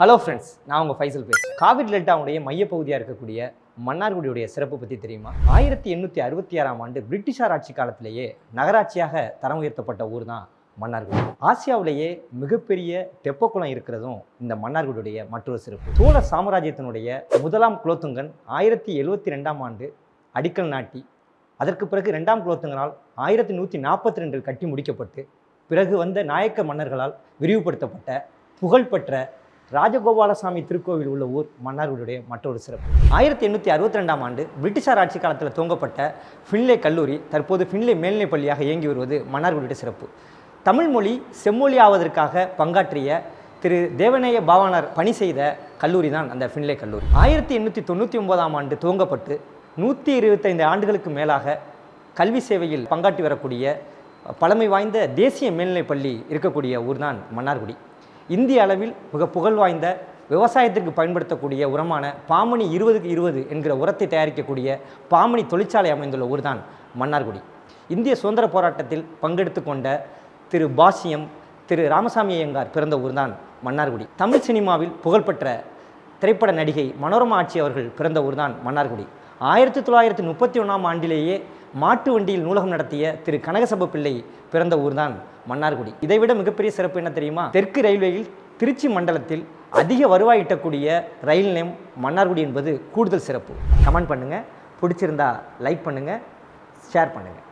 Hello friends நான் உங்கள் ஃபைசல் பேசுகிறேன் காவிரி டெல்டாவுடைய மையப்பகுதியாக இருக்கக்கூடிய மன்னார்குடியுடைய சிறப்பு பற்றி தெரியுமா? ஆயிரத்தி எண்ணூற்றி அறுபத்தி ஆறாம் ஆண்டு பிரிட்டிஷார் ஆட்சி காலத்திலேயே நகராட்சியாக தரம் உயர்த்தப்பட்ட ஊர் தான் மன்னார்குடி. ஆசியாவிலேயே மிகப்பெரிய தெப்பக்குளம் இருக்கிறதும் இந்த மன்னார்குடியுடைய மற்றொரு சிறப்பு. சோழ சாம்ராஜ்யத்தினுடைய முதலாம் குலோத்துங்கன் ஆயிரத்தி எழுவத்தி ரெண்டாம் ஆண்டு அடிக்கல் நாட்டி அதற்கு பிறகு ரெண்டாம் குலோத்துங்கனால் ஆயிரத்தி நூற்றி நாற்பத்தி ரெண்டில் கட்டி முடிக்கப்பட்டு பிறகு வந்த நாயக்க மன்னர்களால் விரிவுபடுத்தப்பட்ட புகழ்பெற்ற ராஜகோபாலசாமி திருக்கோவில் உள்ள ஊர் மன்னார்குடியுடைய மற்றொரு சிறப்பு. ஆயிரத்தி எண்ணூற்றி அறுபத்தி ரெண்டாம் ஆண்டு பிரிட்டிஷார் ஆட்சி காலத்தில் துவங்கப்பட்ட ஃபின்லே கல்லூரி தற்போது ஃபின்லே மேல்நிலைப் பள்ளியாக இயங்கி வருவது மன்னார்குடியுடைய சிறப்பு. தமிழ் மொழி செம்மொழி ஆவதற்காக பங்காற்றிய திரு தேவநேய பாவாணர் பணி செய்த கல்லூரி தான் அந்த ஃபின்லே கல்லூரி. ஆயிரத்தி எண்ணூற்றி தொண்ணூற்றி ஒன்பதாம் ஆண்டு துவங்கப்பட்டு நூற்றி இருபத்தைந்து ஆண்டுகளுக்கு மேலாக கல்வி சேவையில் பங்காற்றி வரக்கூடிய பழமை வாய்ந்த தேசிய மேல்நிலைப் பள்ளி இருக்கக்கூடிய ஊர் தான் மன்னார்குடி. இந்திய அளவில் மிக புகழ் வாய்ந்த விவசாயத்திற்கு பயன்படுத்தக்கூடிய உரமான பாமணி இருபதுக்கு இருபது என்கிற உரத்தை தயாரிக்கக்கூடிய பாமணி தொழிற்சாலை அமைந்துள்ள ஊர் தான் மன்னார்குடி. இந்திய சுதந்திர போராட்டத்தில் பங்கெடுத்து கொண்ட திரு பாசியம் திரு ராமசாமி ஐயங்கார் பிறந்த ஊர் தான் மன்னார்குடி. தமிழ் சினிமாவில் புகழ்பெற்ற திரைப்பட நடிகை மனோரமா ஆட்சி அவர்கள் பிறந்த ஊர் தான் மன்னார்குடி. ஆயிரத்தி தொள்ளாயிரத்தி முப்பத்தி ஒன்றாம் ஆண்டிலேயே மாட்டு வண்டியில் நூலகம் நடத்திய திரு கனகசப பிள்ளை பிறந்த ஊர் தான் மன்னார்குடி. இதைவிட மிகப்பெரிய சிறப்பு என்ன தெரியுமா? தெற்கு ரயில்வேயில் திருச்சி மண்டலத்தில் அதிக வருவாய் ஈட்டக்கூடிய ரயில் நிலையம் மன்னார்குடி என்பது கூடுதல் சிறப்பு. கமெண்ட் பண்ணுங்கள் பிடிச்சிருந்தா லைக் பண்ணுங்கள் ஷேர் பண்ணுங்கள்